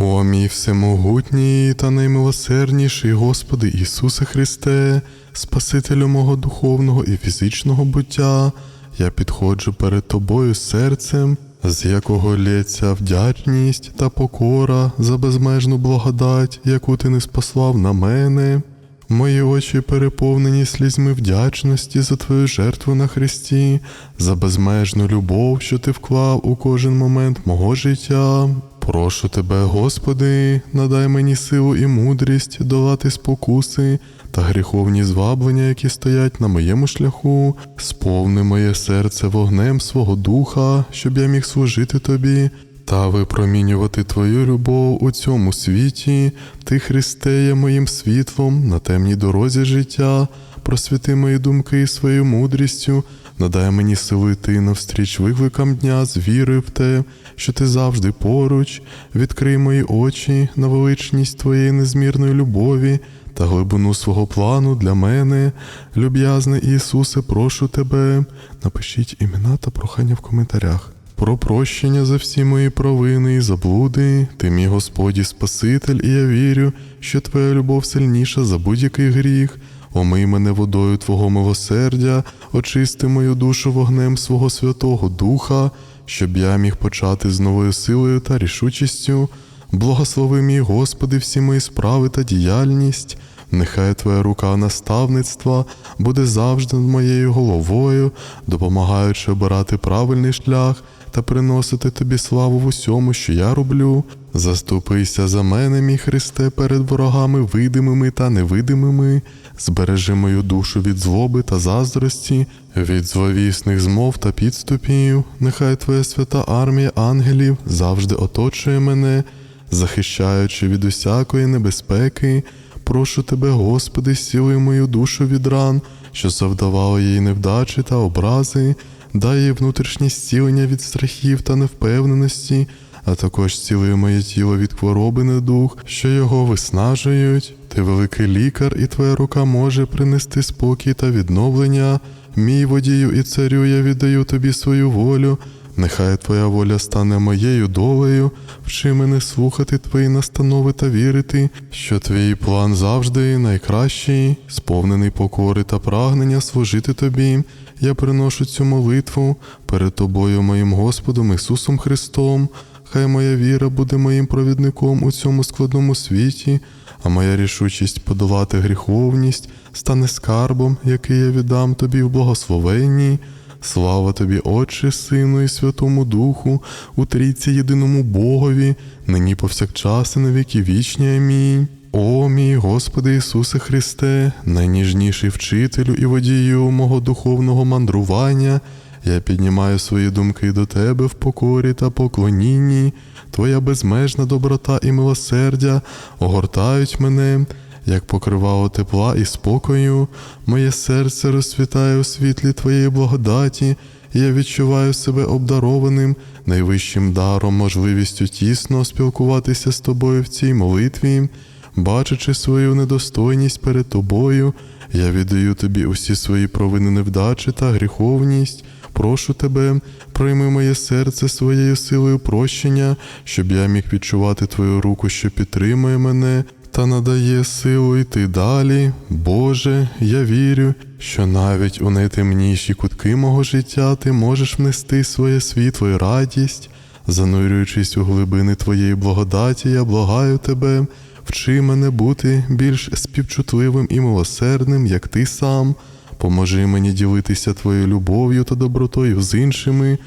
О мій всемогутній та наймилосердніший Господи Ісусе Христе, Спасителю мого духовного і фізичного буття, я підходжу перед Тобою серцем, з якого лється вдячність та покора за безмежну благодать, яку Ти не спослав на мене. Мої очі переповнені слізьми вдячності за Твою жертву на Христі, за безмежну любов, що ти вклав у кожен момент мого життя. Прошу тебе, Господи, надай мені силу і мудрість долати спокуси та гріховні зваблення, які стоять на моєму шляху. Сповни моє серце вогнем свого духа, щоб я міг служити тобі та випромінювати Твою любов у цьому світі, Ти, Христе, є моїм світлом на темній дорозі життя, просвіти мої думки своєю мудрістю, надай мені сили йти навстріч викликам дня з віри в те, що ти завжди поруч, відкрий мої очі на величність Твоєї незмірної любові та глибину свого плану для мене. Люб'язний Ісусе, прошу тебе. Напишіть імена та прохання в коментарях. Про прощення за всі мої провини і заблуди, ти мій Господі Спаситель, і я вірю, що Твоя любов сильніша за будь-який гріх. Омий мене водою Твого милосердя, очисти мою душу вогнем свого Святого Духа, щоб я міг почати з новою силою та рішучістю. Благослови мій Господи, всі мої справи та діяльність. Нехай Твоя рука наставництва буде завжди над моєю головою, допомагаючи обирати правильний шлях та приносити тобі славу в усьому, що я роблю. Заступися за мене, мій Христе, перед ворогами видимими та невидимими. Збережи мою душу від злоби та заздрості, від зловісних змов та підступів. Нехай Твоя свята армія ангелів завжди оточує мене, захищаючи від усякої небезпеки. Прошу тебе, Господи, зціли мою душу від ран, що завдавало їй невдачі та образи, дай їй внутрішнє зцілення від страхів та невпевненості, а також цілує моє тіло від хвороби недух, що його виснажують. Ти великий лікар, і твоя рука може принести спокій та відновлення. Мій водію і царю, я віддаю тобі свою волю. Нехай Твоя воля стане моєю долею, вчи мене слухати Твої настанови та вірити, що Твій план завжди найкращий, сповнений покори та прагнення служити Тобі. Я приношу цю молитву перед Тобою, моїм Господом Ісусом Христом. Хай моя віра буде моїм провідником у цьому складному світі, а моя рішучість подолати гріховність стане скарбом, який я віддам тобі в благословенні. Слава тобі, Отче, Сину і Святому Духу, у трійці єдиному Богові, нині повсякчас і на віки вічні. Амінь. О, мій Господи Ісусе Христе, найніжніший вчителю і водію мого духовного мандрування, я піднімаю свої думки до Тебе в покорі та поклонінні, Твоя безмежна доброта і милосердя огортають мене як покривало тепла і спокою, моє серце розцвітає у світлі Твоєї благодаті, і я відчуваю себе обдарованим найвищим даром, можливістю тісно спілкуватися з тобою в цій молитві, бачачи свою недостойність перед тобою, я віддаю тобі усі свої провини невдачі та гріховність. Прошу тебе, прийми моє серце своєю силою прощення, щоб я міг відчувати твою руку, що підтримує мене, та надає силу йти далі. Боже, я вірю, що навіть у найтемніші кутки мого життя ти можеш внести своє світло і радість, занурюючись у глибини Твоєї благодаті, я благаю тебе, вчи мене бути більш співчутливим і милосердним, як ти сам. Поможи мені ділитися твоєю любов'ю та добротою з іншими,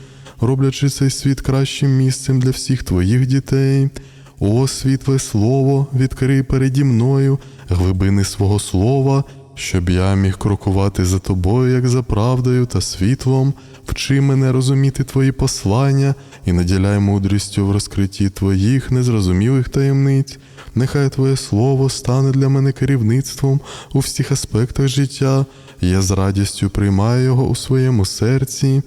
роблячи цей світ кращим місцем для всіх твоїх дітей. О, світле слово, відкрий переді мною глибини свого слова, щоб я міг крокувати за тобою, як за правдою та світлом, вчи мене розуміти твої послання і наділяй мудрістю в розкритті твоїх незрозумілих таємниць. Нехай Твоє Слово стане для мене керівництвом у всіх аспектах життя, я з радістю приймаю його у своєму серці.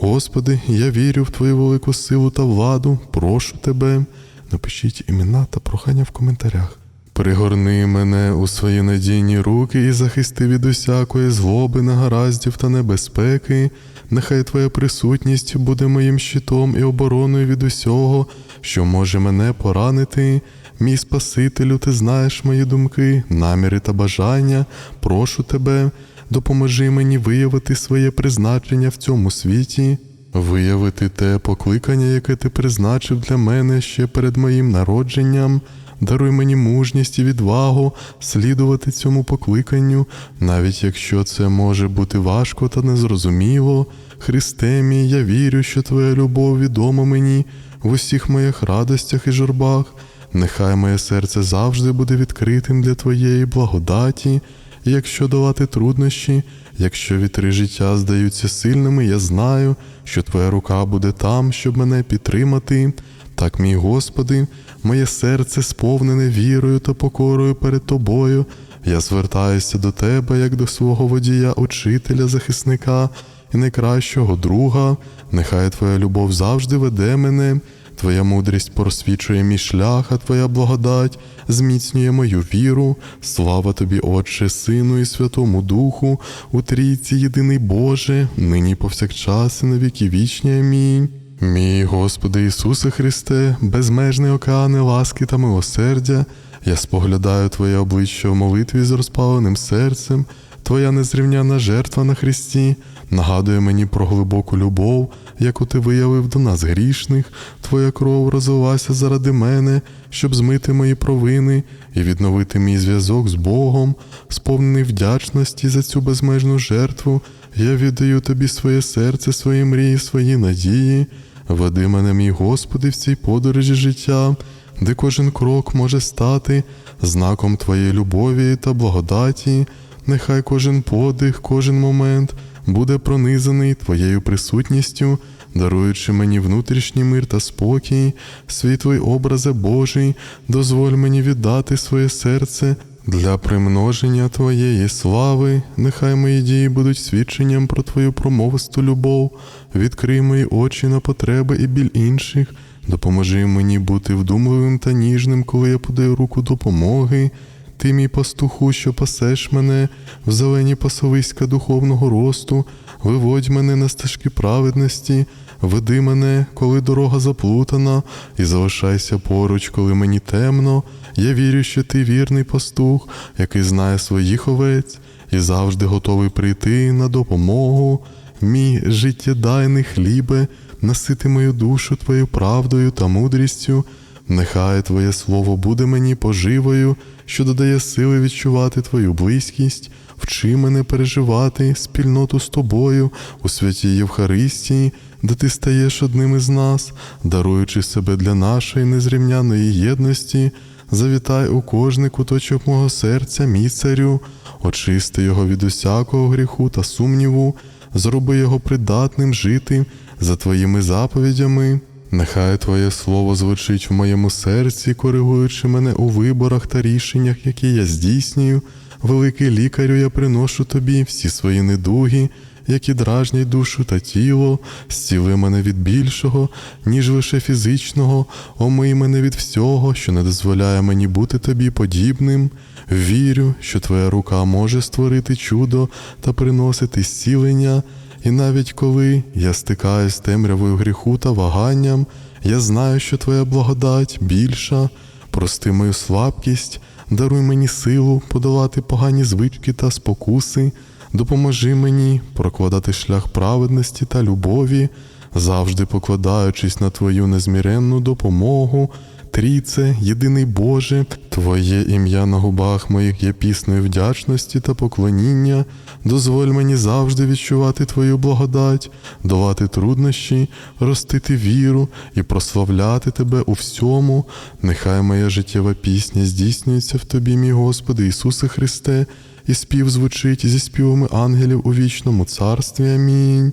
Господи, я вірю в Твою велику силу та владу, прошу Тебе. Напишіть імена та прохання в коментарях. Пригорни мене у свої надійні руки і захисти від усякої злоби, негараздів та небезпеки. Нехай Твоя присутність буде моїм щитом і обороною від усього, що може мене поранити. Мій Спасителю, ти знаєш мої думки, наміри та бажання. Прошу тебе, допоможи мені виявити своє призначення в цьому світі, виявити те покликання, яке ти призначив для мене ще перед моїм народженням. Даруй мені мужність і відвагу слідувати цьому покликанню, навіть якщо це може бути важко та незрозуміло. Христе мій, я вірю, що Твоя любов відома мені в усіх моїх радостях і журбах. Нехай моє серце завжди буде відкритим для Твоєї благодаті, якщо долати труднощі, якщо вітри життя здаються сильними, я знаю, що Твоя рука буде там, щоб мене підтримати. Так, мій Господи, моє серце сповнене вірою та покорою перед Тобою. Я звертаюся до Тебе як до свого водія, учителя, захисника і найкращого друга. Нехай Твоя любов завжди веде мене. Твоя мудрість просвічує мій шлях, а Твоя благодать зміцнює мою віру. Слава Тобі, Отче, Сину і Святому Духу, у трійці єдиний Боже, нині повсякчас і на віки вічні. Амінь. Мій Господи Ісусе Христе, безмежний океани ласки та милосердя, я споглядаю Твоє обличчя в молитві з розпаленим серцем, Твоя незрівняна жертва на Христі нагадує мені про глибоку любов, яку ти виявив до нас грішних, Твоя кров розлилася заради мене, щоб змити мої провини і відновити мій зв'язок з Богом, сповнений вдячності за цю безмежну жертву. Я віддаю тобі своє серце, свої мрії, свої надії. Веди мене, мій Господи, в цій подорожі життя, де кожен крок може стати знаком Твоєї любові та благодаті. Нехай кожен подих, кожен момент буде пронизаний Твоєю присутністю, даруючи мені внутрішній мир та спокій, світлий образе Божий, дозволь мені віддати своє серце для примноження Твоєї слави. Нехай мої дії будуть свідченням про Твою промовисту любов, відкрий мої очі на потреби і біль інших. Допоможи мені бути вдумливим та ніжним, коли я подаю руку допомоги. Ти, мій пастуху, що пасеш мене в зелені пасовиська духовного росту, виводь мене на стежки праведності, веди мене, коли дорога заплутана, і залишайся поруч, коли мені темно. Я вірю, що ти вірний пастух, який знає своїх овець і завжди готовий прийти на допомогу. Мій життєдайний хлібе, насити мою душу твоєю правдою та мудрістю. Нехай Твоє Слово буде мені поживою, що додає сили відчувати Твою близькість, вчи мене переживати спільноту з тобою у святій Євхаристії, де ти стаєш одним із нас, даруючи себе для нашої незрівняної єдності. Завітай у кожний куточок мого серця, мій царю, очисти його від усякого гріху та сумніву, зроби його придатним жити за твоїми заповідями. Нехай Твоє Слово звучить в моєму серці, коригуючи мене у виборах та рішеннях, які я здійснюю. Великий лікарю, я приношу тобі всі свої недуги, які дражнять душу та тіло, зціли мене від більшого, ніж лише фізичного, омий мене від всього, що не дозволяє мені бути тобі подібним. Вірю, що Твоя рука може створити чудо та приносити зцілення. І навіть коли я стикаюсь з темрявою гріху та ваганням, я знаю, що Твоя благодать більша, прости мою слабкість, даруй мені силу подолати погані звички та спокуси, допоможи мені прокладати шлях праведності та любові, завжди покладаючись на Твою незміренну допомогу. Трійце, єдиний Боже, Твоє ім'я на губах моїх є піснею вдячності та поклоніння. Дозволь мені завжди відчувати Твою благодать, долати труднощі, ростити віру і прославляти Тебе у всьому. Нехай моя життєва пісня здійснюється в Тобі, мій Господи Ісусе Христе, і спів звучить зі співами ангелів у вічному царстві. Амінь.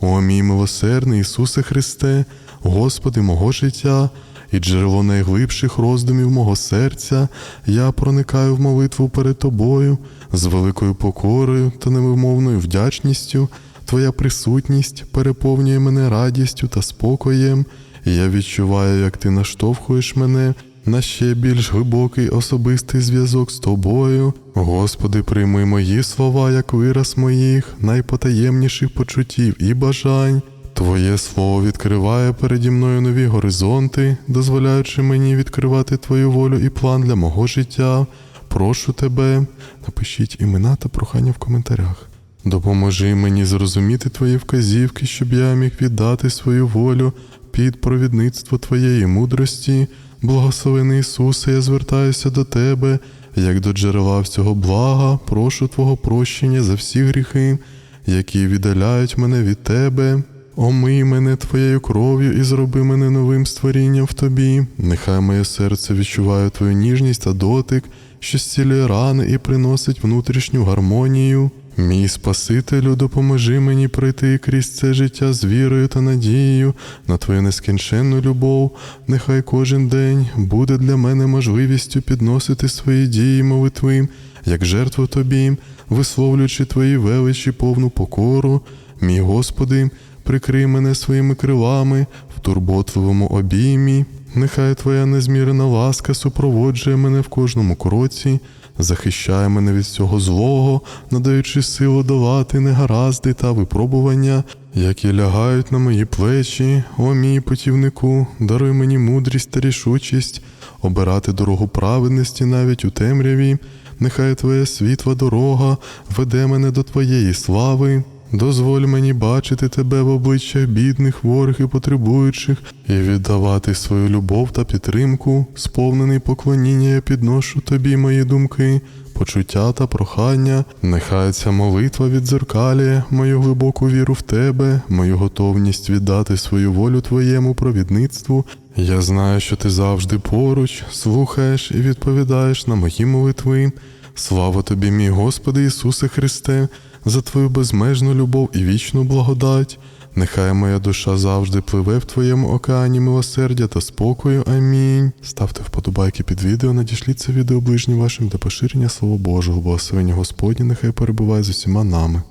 О мій милосердний Ісусе Христе, Господи мого життя і джерело найглибших роздумів мого серця, я проникаю в молитву перед Тобою з великою покорою та невимовною вдячністю. Твоя присутність переповнює мене радістю та спокоєм, і я відчуваю, як ти наштовхуєш мене на ще більш глибокий особистий зв'язок з тобою. Господи, прийми мої слова як вираз моїх найпотаємніших почуттів і бажань. Твоє слово відкриває переді мною нові горизонти, дозволяючи мені відкривати Твою волю і план для мого життя. Прошу тебе, напишіть імена та прохання в коментарях. Допоможи мені зрозуміти твої вказівки, щоб я міг віддати свою волю під провідництво Твоєї мудрості. Благословений Ісусе, я звертаюся до Тебе, як до джерела всього блага, прошу Твого прощення за всі гріхи, які віддаляють мене від Тебе. Омий мене Твоєю кров'ю і зроби мене новим створінням в Тобі. Нехай моє серце відчуває Твою ніжність та дотик, що зцілює рани і приносить внутрішню гармонію. Мій Спасителю, допоможи мені пройти крізь це життя з вірою та надією на Твою нескінченну любов. Нехай кожен день буде для мене можливістю підносити свої дії молитви, як жертву Тобі, висловлюючи Твої величі повну покору. Мій Господи, прикрий мене своїми крилами в турботливому обіймі. Нехай Твоя незмірена ласка супроводжує мене в кожному кроці, захищає мене від всього злого, надаючи силу долати негаразди та випробування, які лягають на мої плечі. О мій путівнику, даруй мені мудрість та рішучість, обирати дорогу праведності навіть у темряві. Нехай Твоя світла дорога веде мене до Твоєї слави. Дозволь мені бачити тебе в обличчях бідних, ворог і потребуючих, і віддавати свою любов та підтримку, сповнений поклоніння, я підношу тобі мої думки, почуття та прохання. Нехай ця молитва відзеркалює мою глибоку віру в тебе, мою готовність віддати свою волю твоєму провідництву. Я знаю, що ти завжди поруч, слухаєш і відповідаєш на мої молитви. Слава тобі, мій Господи Ісусе Христе, за Твою безмежну любов і вічну благодать. Нехай моя душа завжди пливе в Твоєму океані милосердя та спокою. Амінь. Ставте вподобайки під відео, надішліть це відео ближнім вашим для поширення Слова Божого, благословення Господні нехай перебуває з усіма нами.